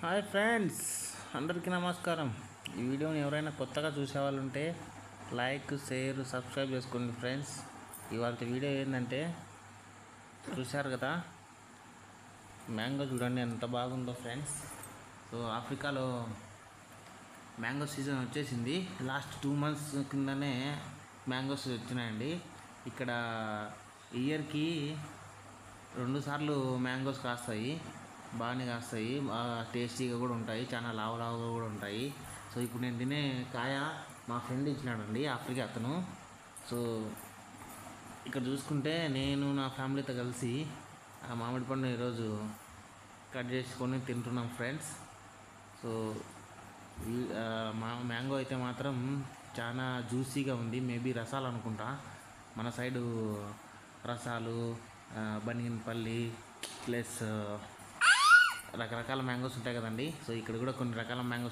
Hi friends అందరికీ నమస్కారం. ఈ వీడియోని ఎవరైనా కొత్తగా చూసే వాళ్ళు ఉంటే లైక్ షేర్ సబ్స్క్రైబ్ చేసుకోండి ఫ్రెండ్స్. ఇవాళ వీడియో ఏంటంటే చూశారు కదా? మ్యాంగో చూడండి ఎంత బాగుందో ఫ్రెండ్స్. సో ఆఫ్రికాలో మ్యాంగో సీజన్ వచ్చేసింది. లాస్ట్ టూ మంత్స్ కిందనే మ్యాంగోస్ వచ్చినాయండి. ఇక్కడ ఇయర్కి రెండు సార్లు మ్యాంగోస్ కాస్తాయి. బాగానే కాస్తాయి. బాగా టేస్టీగా కూడా ఉంటాయి. చాలా లావు లావుగా కూడా ఉంటాయి. సో ఇప్పుడు నేను తినే కాయ మా ఫ్రెండ్ ఇచ్చినాడండి ఆఫ్రికా అతను. సో ఇక్కడ చూసుకుంటే నేను నా ఫ్యామిలీతో కలిసి ఆ మామిడి పండు ఈరోజు కట్ చేసుకొని తింటున్నాం ఫ్రెండ్స్. సో మా మ్యాంగో అయితే మాత్రం చాలా జ్యూసీగా ఉంది. మేబీ రసాలు అనుకుంటా. మన సైడు రసాలు బనిగిన బనిగినపల్లి ప్లస్ రకరకాల మ్యాంగోస్ ఉంటాయి కదండి. సో ఇక్కడ కూడా కొన్ని రకాల మ్యాంగోస్